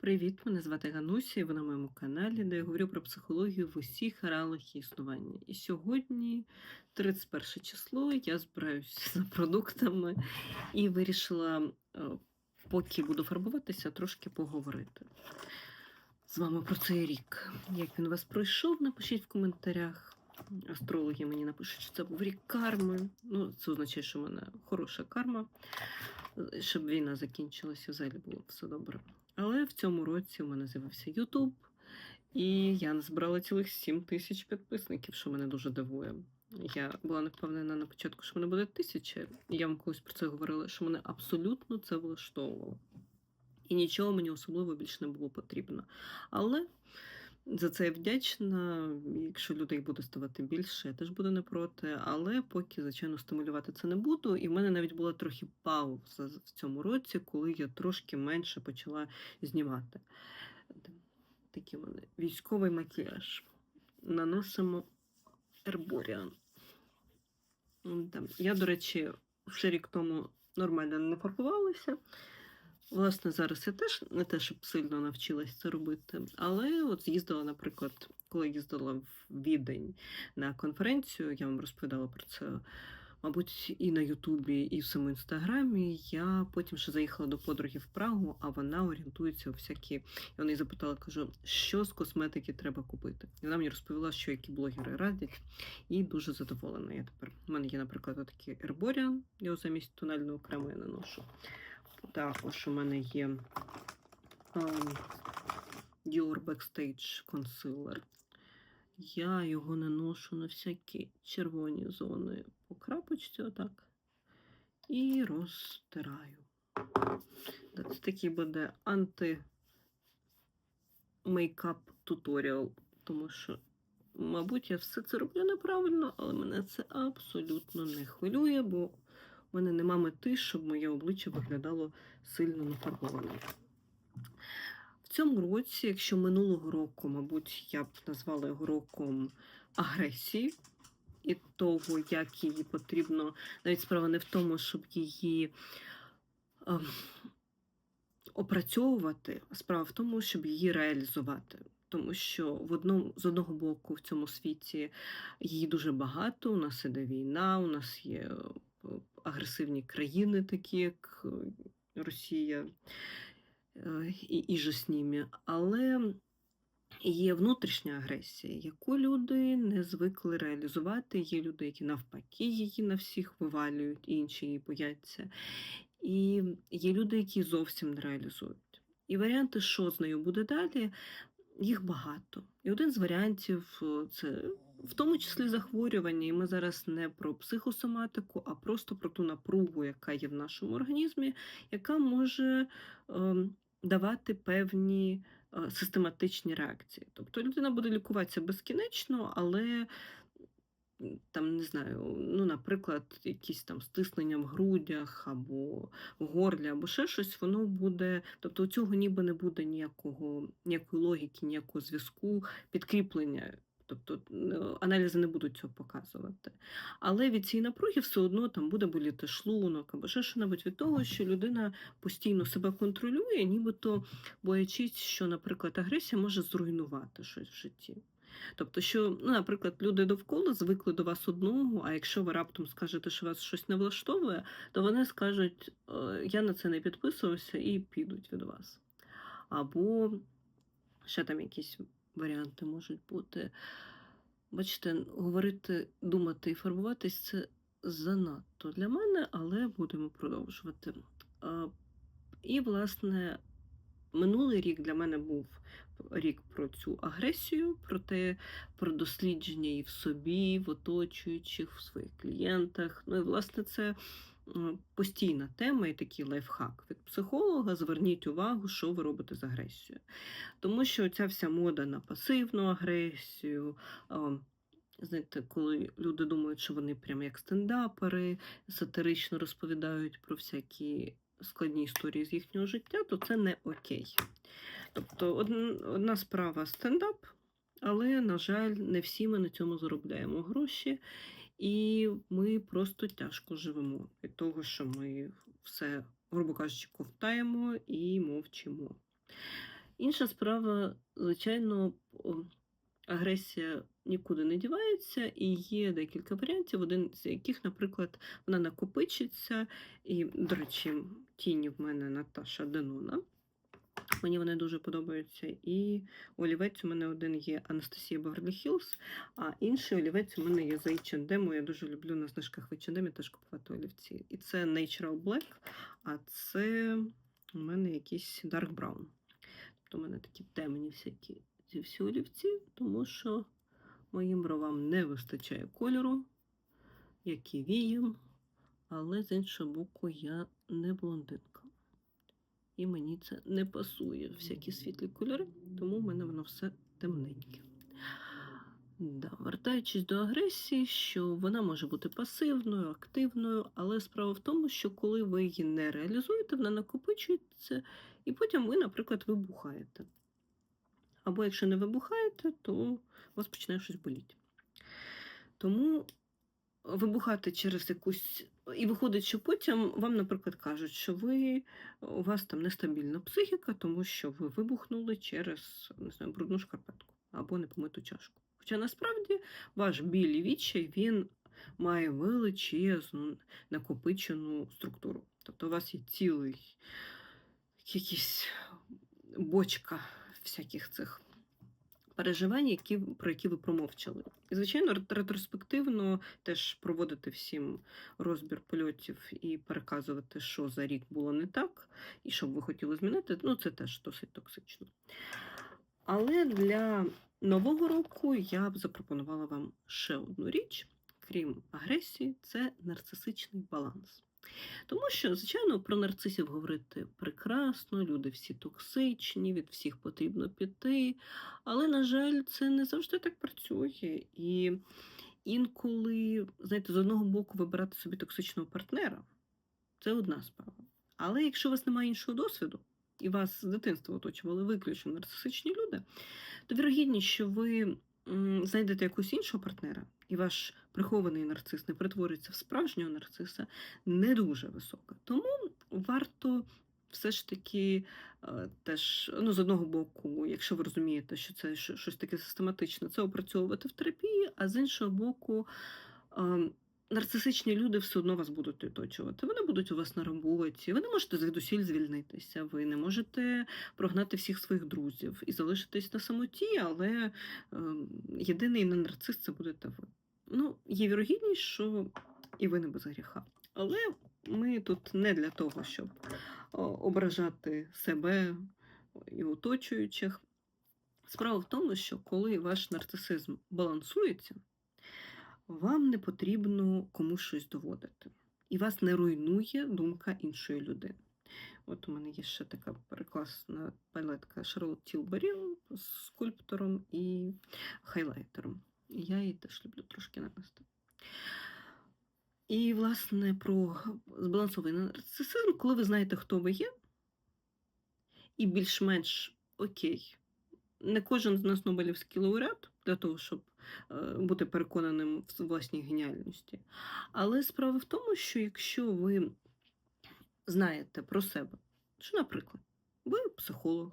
Привіт, мене звати Гануся, і ви на моєму каналі, де я говорю про психологію в усіх реалах її існування. І сьогодні, 31 число, я збираюся за продуктами і вирішила, е, поки буду фарбуватися, трошки поговорити з вами про цей рік. Як він у вас пройшов, напишіть в коментарях. Астрологи мені напишуть, що це був рік карми. Ну, це означає, що в мене хороша карма, щоб війна закінчилася, взагалі було все добре. Але в цьому році у мене з'явився Ютуб, і я назбирала цілих 7 тисяч підписників, що мене дуже дивує. Я була не впевнена на початку, що мене буде тисяча, і я вам колись про це говорила, що мене абсолютно це влаштовувало. І нічого мені особливо більше не було потрібно. Але за це я вдячна. Якщо людей буде ставати більше, я теж буду не проти. Але поки, звичайно, стимулювати це не буду. І в мене навіть була трохи пауза в цьому році, коли я трошки менше почала знімати. Такий у мене військовий макіяж. Наносимо Ерборіан. Я, до речі, ще рік тому нормально не фарбувалася. Власне, зараз я теж не те, щоб сильно навчилась це робити, але от з'їздила, наприклад, коли їздила в Відень на конференцію, я вам розповідала про це, мабуть, і на Ютубі, і в самому інстаграмі. Я потім ще заїхала до подруги в Прагу, а вона орієнтується у всякі. І вона їй запитала, кажу, що з косметики треба купити. І вона мені розповіла, що які блогери радять, і дуже задоволена. Я тепер у мене є, наприклад, такий Ерборіан, його замість тонального крему я наношу. Також у мене є um, Dior Backstage Concealer. Я його наношу на всякі червоні зони по крапочці, отак. І розтираю. Це такий буде анти-мейкап туторіал, тому що, мабуть, я все це роблю неправильно, але мене це абсолютно не хвилює, бо у мене нема мети, щоб моє обличчя виглядало сильно нафарбованим. В цьому році, якщо минулого року, мабуть, я б назвала його роком агресії і того, як її потрібно, навіть справа не в тому, щоб її е, опрацьовувати, а справа в тому, щоб її реалізувати. Тому що в одному з одного боку в цьому світі її дуже багато. У нас іде війна, у нас є агресивні країни, такі як е, Росія е, і, і же з ними. Але є внутрішня агресія, яку люди не звикли реалізувати. Є люди, які навпаки її на всіх вивалюють, інші її бояться. І є люди, які зовсім не реалізують. І варіанти, що з нею буде далі, їх багато. І один з варіантів е, це в тому числі захворювання, і ми зараз не про психосоматику, а просто про ту напругу, яка є в нашому організмі, яка може е, давати певні е, систематичні реакції. Тобто людина буде лікуватися безкінечно, але там не знаю, ну, наприклад, якісь там стиснення в грудях або в горлі, або ще щось, воно буде. Тобто у цього ніби не буде ніякого, ніякої логіки, ніякого зв'язку, підкріплення. Тобто аналізи не будуть цього показувати. Але від цієї напруги все одно там буде боліти шлунок або ще що-небудь від того, що людина постійно себе контролює, нібито боячись, що, наприклад, агресія може зруйнувати щось в житті. Тобто, що, ну, наприклад, люди довкола звикли до вас одного, а якщо ви раптом скажете, що вас щось не влаштовує, то вони скажуть, «Е, я на це не підписувався і підуть від вас. Або ще там якісь варіанти можуть бути. Бачите, говорити, думати і фарбуватись це занадто для мене, але будемо продовжувати. І, власне, минулий рік для мене був рік про цю агресію, про те, про дослідження і в собі, в оточуючих, в своїх клієнтах. Ну і, власне, це постійна тема і такий лайфхак від психолога. Зверніть увагу, що ви робите з агресією. Тому що ця вся мода на пасивну агресію. Знаєте, коли люди думають, що вони прям як стендапери, сатирично розповідають про всякі складні історії з їхнього життя, то це не окей. Тобто, одна справа стендап, але, на жаль, не всі ми на цьому заробляємо гроші, і ми просто тяжко живемо від того, що ми все, грубо кажучи, ковтаємо і мовчимо. Інша справа, звичайно, агресія нікуди не дівається, і є декілька варіантів, один з яких, наприклад, вона накопичиться. І, до речі, тіні в мене Наташа Денона. Мені вони дуже подобаються. І олівець у мене один є Анастасія Беверлі Хіллз, а інший олівець у мене є з H&M. Я дуже люблю на знижках в H&M теж купувати олівці. І це Natural Black, а це у мене якийсь Dark Brown. Тобто у мене такі темні всякі ці всі олівці, тому що моїм бровам не вистачає кольору, як і віям, але з іншого боку, я не блондинка. І мені це не пасує всякі світлі кольори, тому в мене воно все темненьке. Да, вертаючись до агресії, що вона може бути пасивною, активною, але справа в тому, що коли ви її не реалізуєте, вона накопичується, і потім ви, наприклад, вибухаєте. Або якщо не вибухаєте, то у вас починає щось боліти. Тому вибухати через якусь. І виходить, що потім вам, наприклад, кажуть, що ви у вас там нестабільна психіка, тому що ви вибухнули через не знаю, брудну шкарпетку або непомиту чашку. Хоча насправді ваш біль відчай він має величезну накопичену структуру. Тобто у вас є цілий якийсь бочка всяких цих переживань, які, про які ви промовчали. І, звичайно, ретроспективно теж проводити всім розбір польотів і переказувати, що за рік було не так, і що б ви хотіли змінити, ну це теж досить токсично. Але для нового року я б запропонувала вам ще одну річ, крім агресії, це нарцисичний баланс. Тому що, звичайно, про нарцисів говорити прекрасно, люди всі токсичні, від всіх потрібно піти. Але, на жаль, це не завжди так працює. І інколи, знаєте, з одного боку вибирати собі токсичного партнера це одна справа. Але якщо у вас немає іншого досвіду, і вас з дитинства оточували виключно нарцисичні люди, то вірогідність, що ви знайдете якусь іншого партнера, і ваш прихований нарцис не перетвориться в справжнього нарциса, не дуже висока. Тому варто все ж таки е, теж, ну, з одного боку, якщо ви розумієте, що це щось таке систематичне, це опрацьовувати в терапії, а з іншого боку, е, нарцисичні люди все одно вас будуть оточувати. Вони будуть у вас на роботі, ви не можете звідусіль звільнитися, ви не можете прогнати всіх своїх друзів і залишитись на самоті, але е, єдиний не нарцис це будете ви. Ну, є вірогідність, що і ви не без гріха. Але ми тут не для того, щоб ображати себе і оточуючих. Справа в тому, що коли ваш нарцисизм балансується, вам не потрібно комусь щось доводити. І вас не руйнує думка іншої людини. От у мене є ще така прекрасна палетка Шарлот Тілбері з скульптором і хайлайтером. Я її теж люблю трошки нанести. І, власне, про збалансований нарцисизм, коли ви знаєте, хто ви є, і більш-менш окей. Не кожен з нас Нобелівський лауреат для того, щоб е, бути переконаним в власній геніальності. Але справа в тому, що якщо ви знаєте про себе, що, наприклад, ви психолог,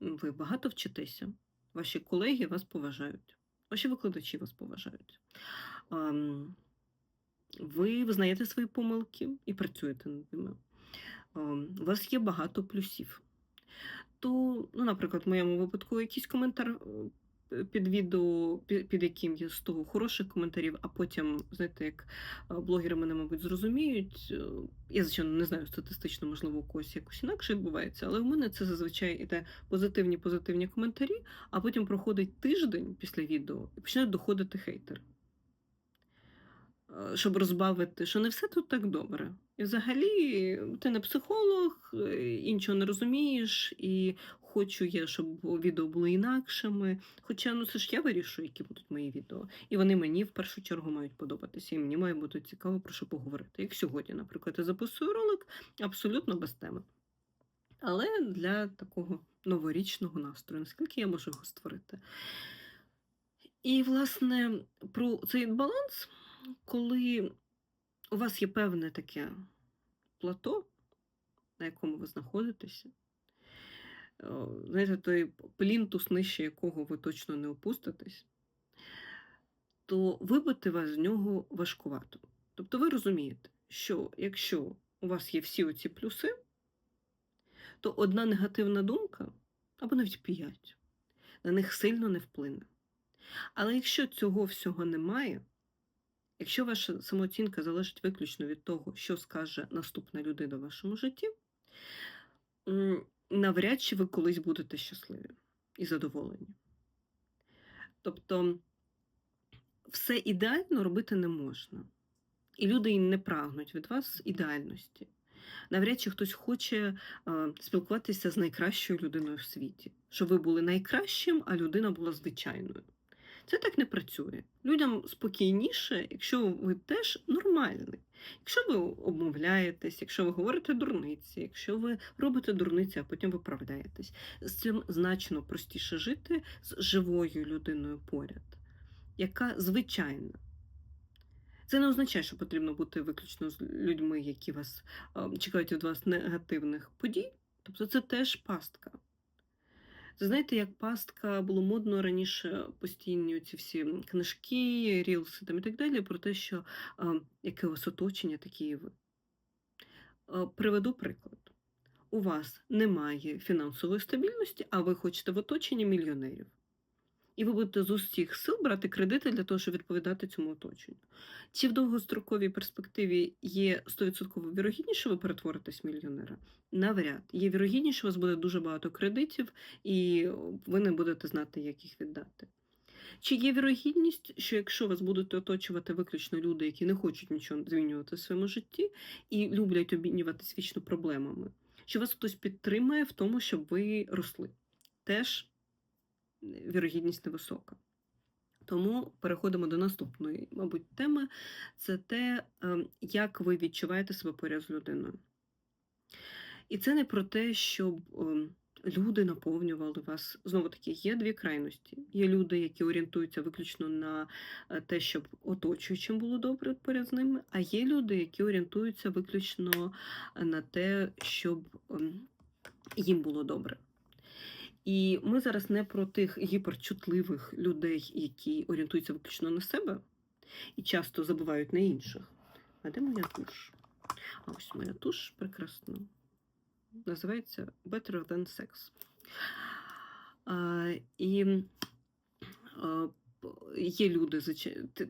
ви багато вчитеся, ваші колеги вас поважають, ваші викладачі вас поважають. Ви визнаєте свої помилки і працюєте над ними. У вас є багато плюсів. То, ну, наприклад, в моєму випадку якийсь коментар е, під відео, під, яким є 100 хороших коментарів, а потім, знаєте, як е, блогери мене, мабуть, зрозуміють. е, Я, звичайно, не знаю, статистично, можливо, у когось якось інакше відбувається, але в мене це зазвичай іде позитивні позитивні коментарі, а потім проходить тиждень після відео і починають доходити хейтери. Е, Щоб розбавити, що не все тут так добре. Взагалі ти не психолог, іншого не розумієш, і хочу я, щоб відео були інакшими. Хоча ну це ж я вирішую, які будуть мої відео. І вони мені в першу чергу мають подобатися. І мені має бути цікаво про що поговорити. Як сьогодні, наприклад, я записую ролик абсолютно без теми. Але для такого новорічного настрою, наскільки я можу його створити. І, власне, про цей баланс, коли у вас є певне таке плато, на якому ви знаходитеся, е, знаєте, той плінтус, нижче якого ви точно не опуститесь, то вибити вас з нього важкувато. Тобто ви розумієте, що якщо у вас є всі оці плюси, то одна негативна думка, або навіть 5, на них сильно не вплине. Але якщо цього всього немає, якщо ваша самооцінка залежить виключно від того, що скаже наступна людина в вашому житті, навряд чи ви колись будете щасливі і задоволені. Тобто все ідеально робити не можна. І люди не прагнуть від вас ідеальності. Навряд чи хтось хоче спілкуватися з найкращою людиною в світі, щоб ви були найкращим, а людина була звичайною. Це так не працює. Людям спокійніше, якщо ви теж нормальний. Якщо ви обмовляєтесь, якщо ви говорите дурниці, якщо ви робите дурниці, а потім виправляєтесь, з цим значно простіше жити з живою людиною поряд, яка звичайна. Це не означає, що потрібно бути виключно з людьми, які вас е, чекають від вас негативних подій. Тобто це теж пастка. Знаєте, як пастка було модно раніше постійні ці всі книжки, рілси там і так далі, про те, що яке у вас оточення, такі і ви. Приведу приклад. У вас немає фінансової стабільності, а ви хочете в оточенні мільйонерів. І ви будете з усіх сил брати кредити для того, щоб відповідати цьому оточенню. Чи в довгостроковій перспективі є 100% вірогідніше, що ви перетворитесь в мільйонера? Навряд. Є вірогідніше, що у вас буде дуже багато кредитів, і ви не будете знати, як їх віддати. Чи є вірогідність, що якщо вас будуть оточувати виключно люди, які не хочуть нічого змінювати в своєму житті і люблять обмінюватись вічно проблемами, що вас хтось підтримає в тому, щоб ви росли? Теж вірогідність невисока. Тому переходимо до наступної, мабуть, теми це те, ем, як ви відчуваєте себе поряд з людиною. І це не про те, щоб ем, люди наповнювали вас. Знову таки, є дві крайності. Є люди, які орієнтуються виключно на е, те, щоб оточуючим було добре поряд з ними, а є люди, які орієнтуються виключно на те, щоб ем, їм було добре. І ми зараз не про тих гіперчутливих людей, які орієнтуються виключно на себе і часто забувають на інших. А де моя туш? А ось моя туш прекрасна. Називається Better Than Sex. А, і а, є люди,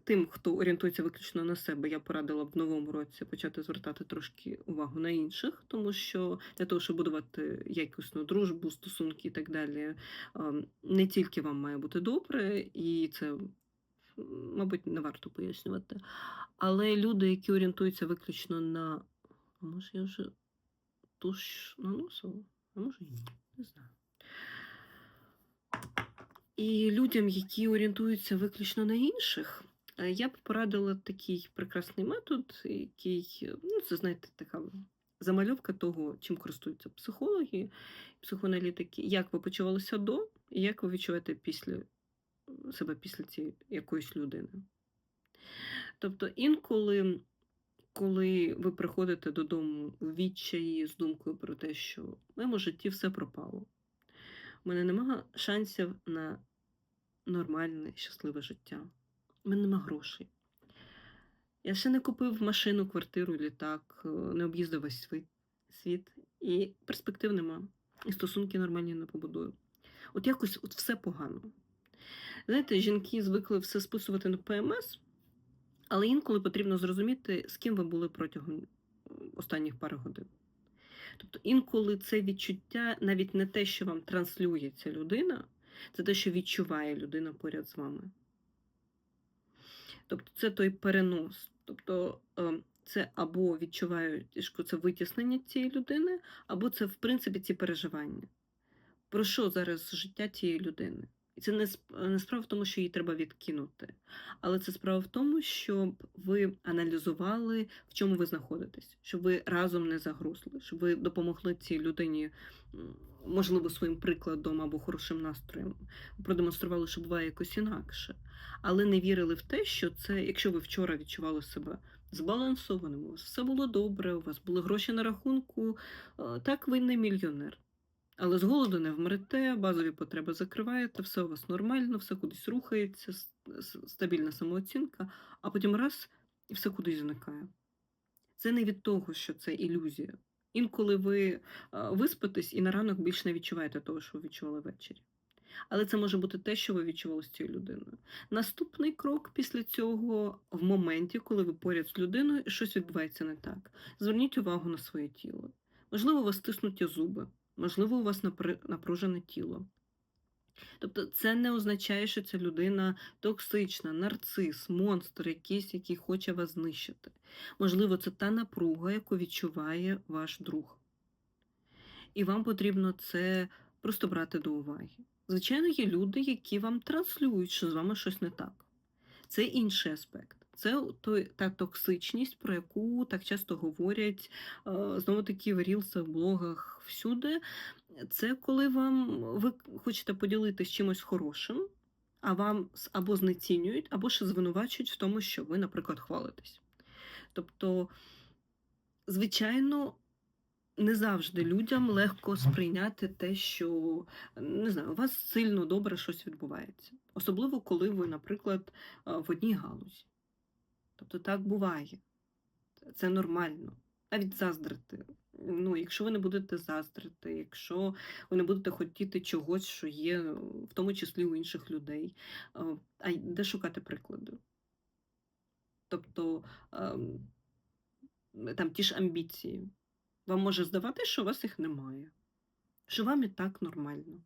тим, хто орієнтується виключно на себе, я порадила б в новому році почати звертати трошки увагу на інших, тому що для того, щоб будувати якісну дружбу, стосунки і так далі, ем, не тільки вам має бути добре, і це, мабуть, не варто пояснювати. Але люди, які орієнтуються виключно на. А може, я вже туш наносила? А може і ні, не знаю. І людям, які орієнтуються виключно на інших, е, я б порадила такий прекрасний метод, який, ну, це, знаєте, така замальовка того, чим користуються психологи, психоаналітики, як ви почувалися до, і як ви відчуваєте після себе після цієї якоїсь людини. Тобто інколи, коли ви приходите додому в відчаї з думкою про те, що в моєму житті все пропало, у мене немає шансів на нормальне, щасливе життя. У мене нема грошей. Я ще не купив машину, квартиру, літак, е, не об'їздив весь світ, світ, і перспектив нема. І стосунки нормальні не побудую. От якось от все погано. Знаєте, жінки звикли все списувати на ПМС, але інколи потрібно зрозуміти, з ким ви були протягом останніх пари годин. Тобто інколи це відчуття навіть не те, що вам транслює ця людина, це те, що відчуває людина поряд з вами. Тобто це той перенос. Тобто е, це або відчувають, що це витіснення цієї людини, або це, в принципі, ці переживання. Про що зараз життя цієї людини? І це не, не справа в тому, що її треба відкинути, але це справа в тому, щоб ви аналізували, в чому ви знаходитесь, щоб ви разом не загрузли, щоб ви допомогли цій людині, можливо, своїм прикладом або хорошим настроєм, продемонстрували, що буває якось інакше, але не вірили в те, що це, якщо ви вчора відчували себе збалансованим, у вас все було добре, у вас були гроші на рахунку, е, так ви не мільйонер. Але з голоду не вмрете, базові потреби закриваєте, все у вас нормально, все кудись рухається, стабільна самооцінка, а потім раз- і все кудись зникає. Це не від того, що це ілюзія. Інколи ви, а, виспитесь і на ранок більш не відчуваєте того, що ви відчували ввечері. Але це може бути те, що ви відчували з цією людиною. Наступний крок після цього в моменті, коли ви поряд з людиною щось відбувається не так. Зверніть увагу на своє тіло. Можливо, у вас стиснуті зуби, можливо, у вас напружене тіло. Тобто це не означає, що ця людина токсична, нарцис, монстр якийсь, який хоче вас знищити. Можливо, це та напруга, яку відчуває ваш друг. І вам потрібно це просто брати до уваги. Звичайно, є люди, які вам транслюють, що з вами щось не так. Це інший аспект. Це той та токсичність, про яку так часто говорять, е, знову-таки в рілсах, блогах, всюди. Це коли вам ви хочете поділитись чимось хорошим, а вам або знецінюють, або ще звинувачують в тому, що ви, наприклад, хвалитесь. Тобто, звичайно, не завжди людям легко сприйняти те, що, не знаю, у вас сильно добре щось відбувається. Особливо, коли ви, наприклад, в одній галузі. Тобто так буває. Це нормально. Навіть заздрити. Ну, якщо ви не будете заздрити, якщо ви не будете хотіти чогось, що є, в тому числі у інших людей, а, а де шукати приклади? Тобто, ем, там ті ж амбіції. Вам може здаватись, що у вас їх немає, що вам і так нормально.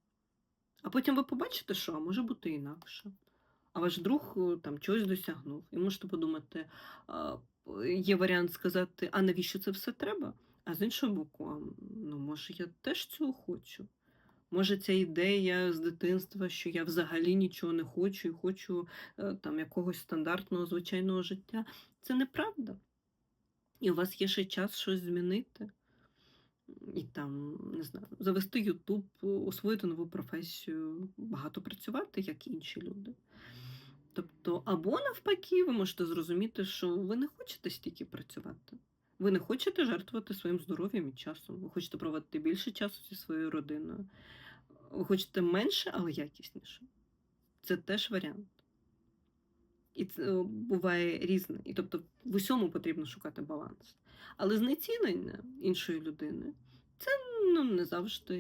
А потім ви побачите, що може бути інакше. А ваш друг е, там чогось досягнув. І можете подумати, є варіант сказати, а навіщо це все треба? А з іншого боку, ну може я теж цього хочу. Може, ця ідея з дитинства, що я взагалі нічого не хочу і хочу е, там якогось стандартного звичайного життя, це неправда. І у вас є ще час щось змінити. І там, не знаю, завести Ютуб, освоїти нову професію, багато працювати, як інші люди. Тобто, або навпаки, ви можете зрозуміти, що ви не хочете стільки працювати. Ви не хочете жертвувати своїм здоров'ям і часом. Ви хочете проводити більше часу зі своєю родиною. Ви хочете менше, але якісніше. Це теж варіант. І це е, буває різне. І тобто в усьому потрібно шукати баланс. Але знецінення іншої людини це ну, не завжди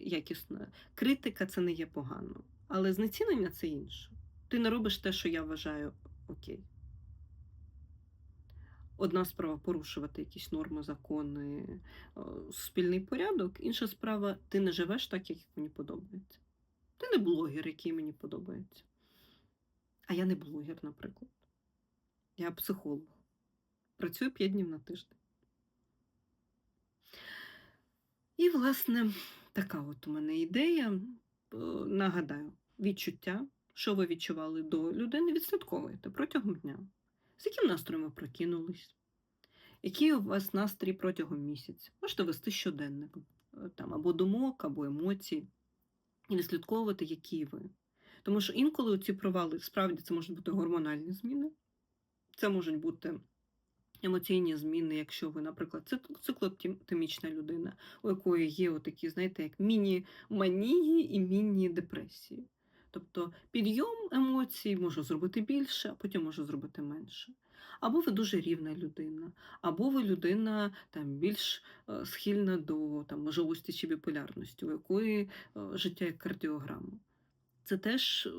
якісно. Критика це не є погано. Але знецінення це інше. Ти не робиш те, що я вважаю окей. Одна справа порушувати якісь норми, закони, е, суспільний порядок, інша справа ти не живеш так, як мені подобається. Ти не блогер, який мені подобається. А я не блогер, наприклад. Я психолог. Працюю 5 днів на тиждень. І, власне, така от у мене ідея. Е, Нагадаю, відчуття, що ви відчували до людини, відслідковуєте протягом дня. З яким настроєм ви прокинулись? Який у вас настрій протягом місяця? Можете вести щоденник е, там, або думок, або емоцій, і відслідковувати, які ви. Тому що інколи ці провали справді це можуть бути гормональні зміни, це можуть бути емоційні зміни, якщо ви, наприклад, цик- циклотимічна людина, у якої є отакі, знаєте, як міні-манії і міні-депресії. Тобто підйом емоцій може зробити більше, а потім може зробити менше. Або ви дуже рівна людина, або ви людина там, більш е, схильна до там, можливості чи біполярності, у якої е, життя як кардіограма. Це теж е,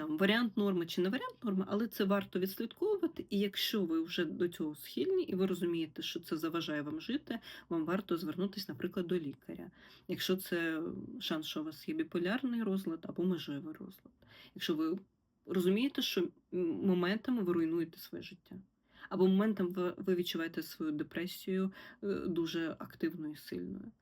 там варіант норми чи не варіант норми, але це варто відслідковувати. І якщо ви вже до цього схильні, і ви розумієте, що це заважає вам жити, вам варто звернутися, наприклад, до лікаря. Якщо це шанс, що у вас є біполярний розлад або межевий розлад. Якщо ви розумієте, що моментами ви руйнуєте своє життя. Або моментом ви відчуваєте свою депресію е, дуже активною і сильною.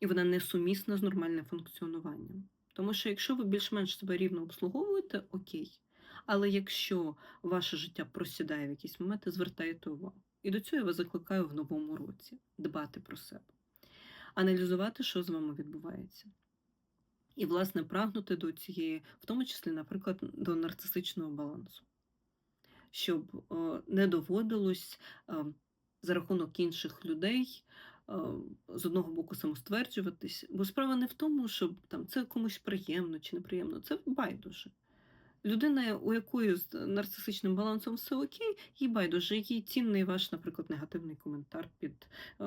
І вона несумісна з нормальним функціонуванням. Тому що якщо ви більш-менш себе рівно обслуговуєте, окей. Але якщо ваше життя просідає в якісь моменти, звертайте увагу. І до цього я вас закликаю в новому році дбати про себе, аналізувати, що з вами відбувається. І, власне, прагнути до цієї, в тому числі, наприклад, до нарцисичного балансу, щоб е, не доводилось е, за рахунок інших людей з одного боку самостверджуватись, бо справа не в тому, щоб там це комусь приємно чи неприємно, це байдуже. Людина, у якої з нарцисичним балансом все окей, їй байдуже, їй цінний ваш, наприклад, негативний коментар під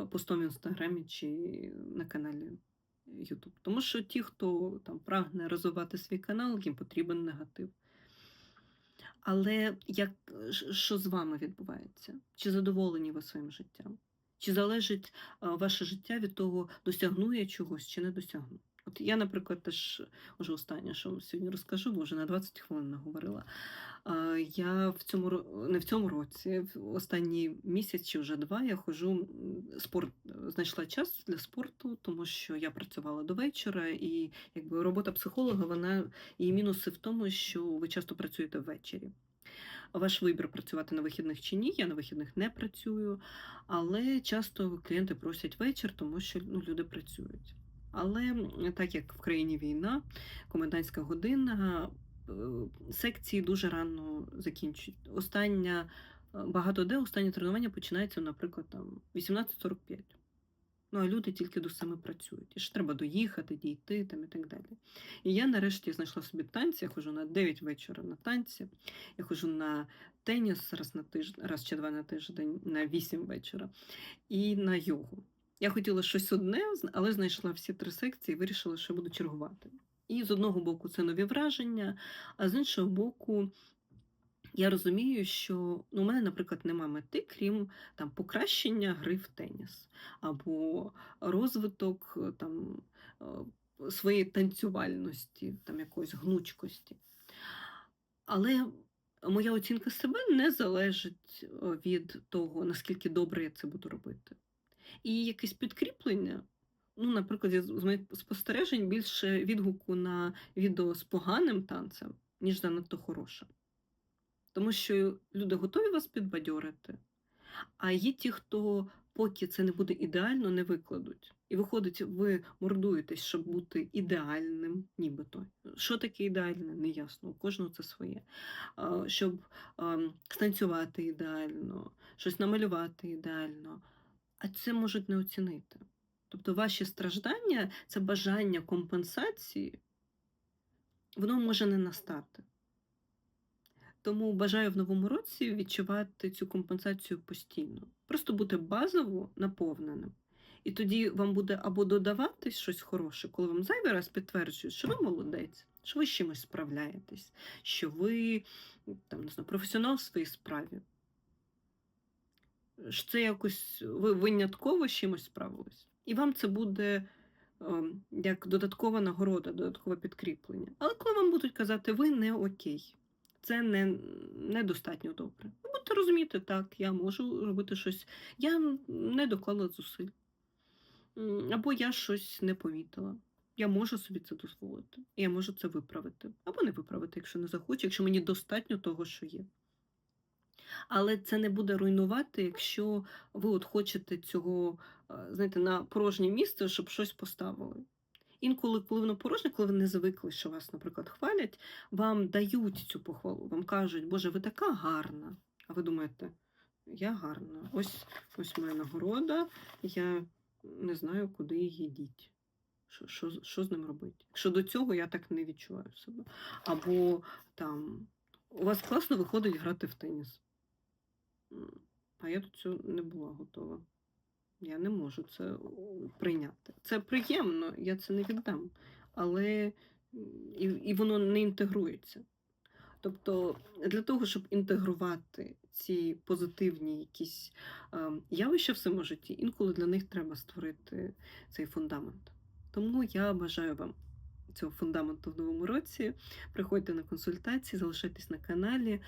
постом в інстаграмі чи на каналі YouTube. Тому що ті, хто там прагне розвивати свій канал, їм потрібен негатив. Але як, що з вами відбувається? Чи задоволені ви своїм життям? Чи залежить ваше життя від того, досягну я чогось чи не досягну? От я, наприклад, теж уже останнє, що вам сьогодні розкажу, бо вже на 20 хвилин наговорила. Я в цьому не в цьому році, в останній місяць чи вже два я ходжу спорт, знайшла час для спорту, тому що я працювала до вечора, і якби робота психолога, вона її мінуси в тому, що ви часто працюєте ввечері. Ваш вибір працювати на вихідних чи ні. Я на вихідних не працюю, але часто клієнти просять вечір, тому що ну, люди працюють. Але так як в країні війна, комендантська година, е, секції дуже рано закінчують. Остання е, багато де останнє тренування починається, наприклад, там 18.45. Ну, а люди тільки до семи працюють. І ж треба доїхати, дійти там і так далі. І я нарешті знайшла собі танці. Я ходжу на 9 вечора на танці. Я ходжу на теніс раз на тиждень, раз чи два на тиждень, на 8 вечора, і на йогу. Я хотіла щось одне, але знайшла всі три секції і вирішила, що буду чергувати. І з одного боку це нові враження, а з іншого боку, я розумію, що ну, у мене, наприклад, нема мети, крім там покращення гри в теніс або розвиток е, там е, своєї танцювальності, там якоїсь гнучкості. Але моя оцінка себе не залежить е, від того, наскільки добре я це буду робити. І якесь підкріплення, ну, наприклад, з моїх спостережень більше відгуку на відео з поганим танцем, ніж занадто хорошим. Тому що люди готові вас підбадьорити, а є ті, хто поки це не буде ідеально, не викладуть. І виходить, ви мордуєтесь, щоб бути ідеальним, нібито. Що таке ідеальне, неясно. У кожного це своє. Щоб станцювати ідеально, щось намалювати ідеально. А це можуть не оцінити. Тобто ваші страждання, це бажання компенсації, воно може не настати. Тому бажаю в новому році відчувати цю компенсацію постійно. Просто бути базово наповненим. І тоді вам буде або додаватись щось хороше, коли вам зайвий раз підтверджують, що ви молодець, що ви з чимось справляєтесь, що ви там, не знаю, професіонал в своїй справі. Що це якось ви винятково з чимось справились. І вам це буде ем, як додаткова нагорода, додаткове підкріплення. Але коли вам будуть казати, ви не окей, це не, недостатньо добре. Ви будете розуміти, так, я можу робити щось, я не доклала зусиль. Або я щось не помітила. Я можу собі це дозволити. Я можу це виправити. Або не виправити, якщо не захочу, якщо мені достатньо того, що є. Але це не буде руйнувати, якщо ви от хочете цього, е, знаєте, на порожнє місце, щоб щось поставили. Інколи, коли воно порожнє, коли ви не звикли, що вас, наприклад, хвалять, вам дають цю похвалу, вам кажуть, Боже, ви така гарна. А ви думаєте, я гарна. Ось ось моя нагорода, я не знаю, куди її діть. Що, що, що з ним робити? Якщо до цього я так не відчуваю себе. Або там у вас класно виходить грати в теніс. А я до цього не була готова. Я не можу це прийняти. Це приємно, я це не віддам. Але і, і воно не інтегрується. Тобто, для того, щоб інтегрувати ці позитивні якісь е, явища в своєму житті, інколи для них треба створити цей фундамент. Тому я бажаю вам цього фундаменту в новому році. Приходьте на консультації, залишайтесь на каналі.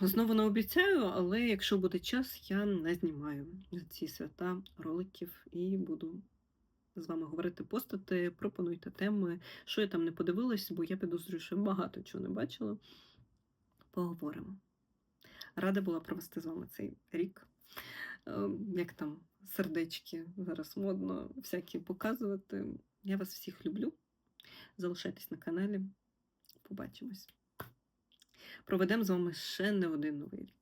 Знову не обіцяю, але якщо буде час, я не знімаю ці свята роликів і буду з вами говорити, постати, пропонуйте теми, що я там не подивилась, бо я підозрюю, що багато чого не бачила. Поговоримо. Рада була провести з вами цей рік. Е, Як там сердечки зараз модно всякі показувати. Я вас всіх люблю. Залишайтесь на каналі. Побачимось. Проведемо з вами ще не один новий рік.